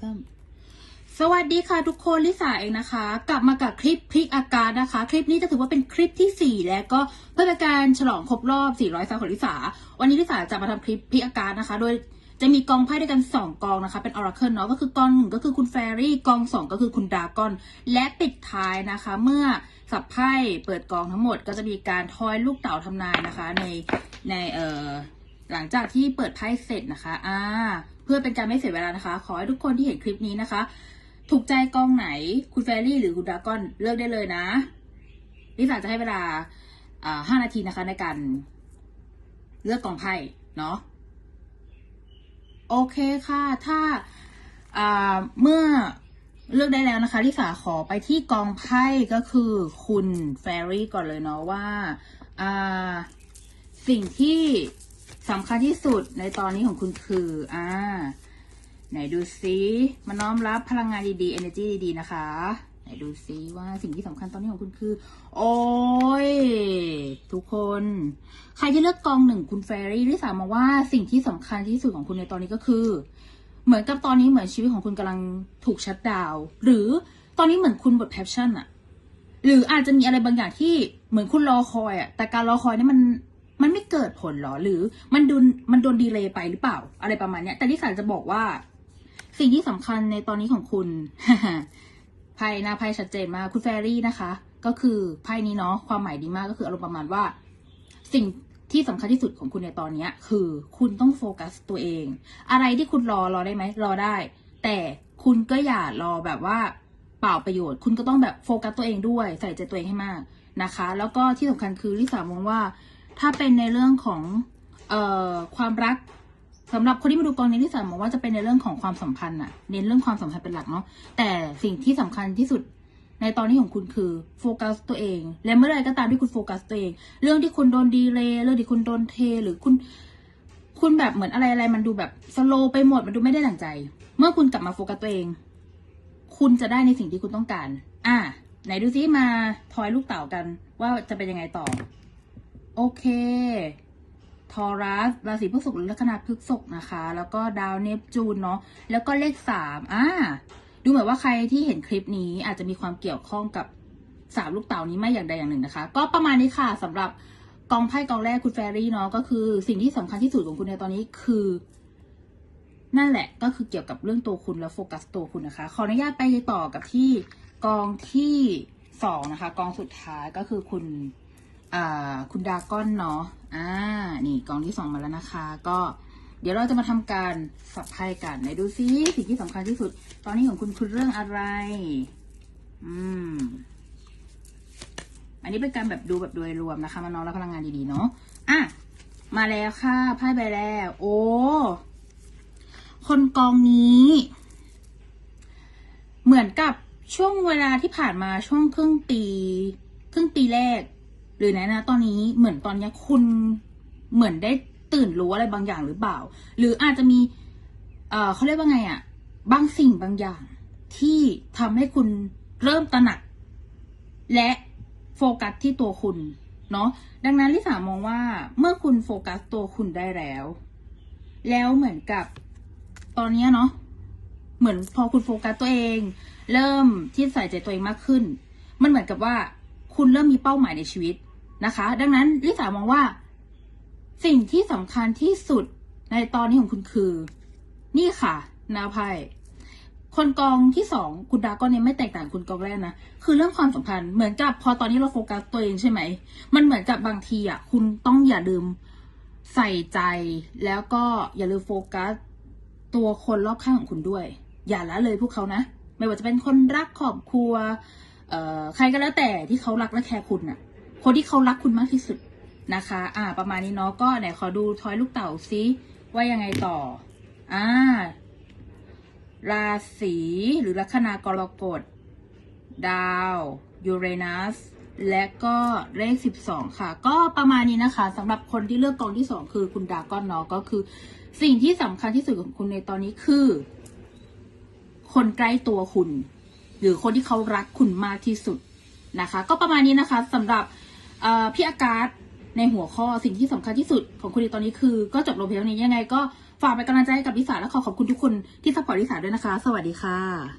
ซ้ำสวัสดีค่ะทุกคนลิสาเองนะคะ กลับมากับคลิปพลิกอาการนะคะ คลิปนี้จะถือว่าเป็นคลิปที่ 4 แล้วก็เพื่อเป็นการฉลองครบรอบ 400ซับของลิสาวันนี้ลิสาจะมาทำคลิปพลิกอาการนะคะ โดยจะมีกองไพ่ด้วยกัน 2 กองนะคะ เป็นออราเคิลเนาะก็คือกองหนึ่งก็คือคุณแฟรี่กอง 2 ก็คือคุณดากอน และปิดท้ายนะคะ เมื่อสับไพ่เปิดกองทั้งหมด ก็จะมีการทอยลูกเต๋าทำนายนะคะ ในในเอ่อหลังจากที่เปิดไพ่เสร็จนะคะอ่า เพื่อเป็นการไม่เสียเวลานะคะ ขอให้ทุกคนที่เห็นคลิปนี้นะคะ ถูกใจกองไหนคุณแฟรี่หรือคุณดรากอนเลือกได้เลยนะลิซ่าจะให้เวลาห้านาทีนะคะในการเลือกกองไพ่เนาะโอเคค่ะ ถ้าเมื่อเลือกได้แล้วนะคะลิสาขอไปที่กองไพ่ก็คือคุณแฟรี่ก่อนเลยเนาะว่า สิ่งที่ สำคัญที่สุดในตอนนี้ของคุณคืออ่าไหนดูซิมาน้อมรับพลังงานดีๆ energy ดีๆ นะคะไหนดูซิว่าสิ่งที่สำคัญตอนนี้ของคุณคือ โอ้ย ทุกคน ใครที่เลือกกองหนึ่งคุณแฟรี่ที่สามมาว่าสิ่งที่สำคัญที่สุดของคุณในตอนนี้ก็คือ เหมือนกับตอนนี้เหมือนชีวิตของคุณกำลังถูกชัดดาวหรือตอนนี้เหมือนคุณหมดแพชชั่นอะหรืออาจจะมีอะไรบางอย่างที่เหมือนคุณรอคอยอะแต่การรอคอยนี่มัน มันไม่เกิดผลหรอหรือมันโดนมันโดนดีเลย์ไปหรือเปล่า อะไรประมาณเนี้ย แต่ที่สารจะบอกว่า สิ่งที่สำคัญในตอนนี้ของคุณไพ่หน้าไพ่ชัดเจนมากคุณแฟรี่นะคะ ก็คือไพ่นี้เนาะความหมายดีมากก็คืออารมณ์ประมาณว่า สิ่งที่สำคัญที่สุดของคุณในตอนเนี้ยคือคุณต้องโฟกัสตัวเอง อะไรที่คุณรอรอได้ไหมรอได้ แต่คุณก็อย่ารอแบบว่าเปล่าประโยชน์ คุณก็ต้องแบบโฟกัสตัวเองด้วย ใส่ใจตัวเองให้มากนะคะ แล้วก็ที่สำคัญคือลิสามองว่า ถ้าเป็นในเรื่องของเออความรักสำหรับคนที่มาดูกองนี้ลิสามองว่าจะเป็นในเรื่องของความสัมพันธ์อะเน้นเรื่องความสัมพันธ์เป็นหลักเนาะแต่สิ่งที่สำคัญที่สุดในตอนนี้ของคุณคือโฟกัสตัวเอง และเมื่อไรก็ตามที่คุณโฟกัสตัวเอง เรื่องที่คุณโดนดีเลยเรื่องที่คุณโดนเท หรือคุณ คุณแบบเหมือนอะไรอะไรมันดูแบบสโลไปหมดมันดูไม่ได้ดั่งใจ เมื่อคุณกลับมาโฟกัสตัวเอง คุณจะได้ในสิ่งที่คุณต้องการ อะไหนดูซิมาทอยลูกเต๋ากันว่าจะเป็นยังไงต่อ โอเคทอรัสราศีพฤษภลัคนาพฤษภนะคะ แล้วก็ดาวเนปจูนเนาะแล้วก็เลขสามอ่าดูเหมือนว่าใครที่เห็นคลิปนี้อาจจะมีความเกี่ยวข้องกับสามลูกเต๋านี้ไม่อย่างใดอย่างหนึ่งนะคะ ก็ประมาณนี้ค่ะสำหรับกองไพ่กองแรกคุณแฟรี่เนาะก็คือสิ่งที่สำคัญที่สุดของคุณในตอนนี้คือ นั่นแหละก็คือเกี่ยวกับเรื่องตัวคุณและโฟกัสตัวคุณนะคะ ขออนุญาตไปต่อกับที่กองที่สองนะคะ กองสุดท้ายก็คือคุณ คุณดาก้อนเนาะอ่านี่กองที่สองมาแล้วนะคะ ก็เดี๋ยวเราจะมาทำการสับไพ่กันไหนดูซิสิ่งที่สำคัญที่สุด ตอนนี้ของคุณคือเรื่องอะไร อืม อันนี้เป็นการแบบดูแบบโดยรวมนะคะมาน้องรับพลังงานดีๆเนาะอะมาแล้วค่ะไพ่ใบแรกโอ้คนกองนี้ เหมือนกับช่วงเวลาที่ผ่านมาช่วงครึ่งปี ครึ่งปีแรก หรือไหนนะตอนนี้เหมือนตอนนี้คุณเหมือนได้ตื่นรู้อะไรบางอย่างหรือเปล่า หรืออาจจะมีเออเขาเรียกว่าไงอะบางสิ่งบางอย่าง ที่ทำให้คุณเริ่มตระหนัก และโฟกัสที่ตัวคุณเนาะดังนั้นลิสามองว่าเมื่อคุณโฟกัสตัวคุณได้แล้ว แล้วเหมือนกับตอนนี้เนาะเหมือนพอคุณโฟกัสตัวเอง เริ่มที่ใส่ใจตัวเองมากขึ้น มันเหมือนกับว่าคุณเริ่มมีเป้าหมายในชีวิต นะคะ ดังนั้นลิสามองว่า สิ่งที่สำคัญที่สุดในตอนนี้ของคุณคือ นี่ค่ะ นาไพ่คนกองที่สองคุณดาก้อนเนี่ยไม่แตกต่างคุณกองแรกนะคือเรื่องความสัมพันธ์เหมือนกับพอตอนนี้เราโฟกัสตัวเองใช่ไหม มันเหมือนกับบางทีอะคุณต้องอย่าลืมใส่ใจ แล้วก็อย่าลืมโฟกัส ตัวคนรอบข้างของคุณด้วย อย่าละเลยพวกเขานะ ไม่ว่าจะเป็นคนรักครอบครัวใครก็แล้วแต่ที่เขารักและแคร์คุณน่ะ คนที่เขารักคุณมากที่สุดนะคะ อ่า ประมาณนี้เนาะก็ไหนขอดูทอยลูกเต่าซิว่ายังไงต่อ อ่า ราศีหรือลัคนากรกฎ ดาวยูเรนัสและก็เลข 12 ค่ะ ก็ประมาณนี้นะคะสำหรับคนที่เลือกกองที่ 2 คือคุณดาก้อนเนาะก็คือ สิ่งที่สำคัญที่สุดของคุณในตอนนี้คือ คนใกล้ตัวคุณ หรือคนที่เขารักคุณมากที่สุดนะคะ ก็ประมาณนี้นะคะสำหรับ พี่อากาศในหัวข้อสิ่งที่สำคัญที่สุดของคุณในตอนนี้คือ ก็จบลงเพียงนี้ยังไง ก็ฝากเป็นกำลังใจให้กับลิสาและขอขอบคุณทุกคนที่สปอร์ตลิสาด้วยนะคะ สวัสดีค่ะ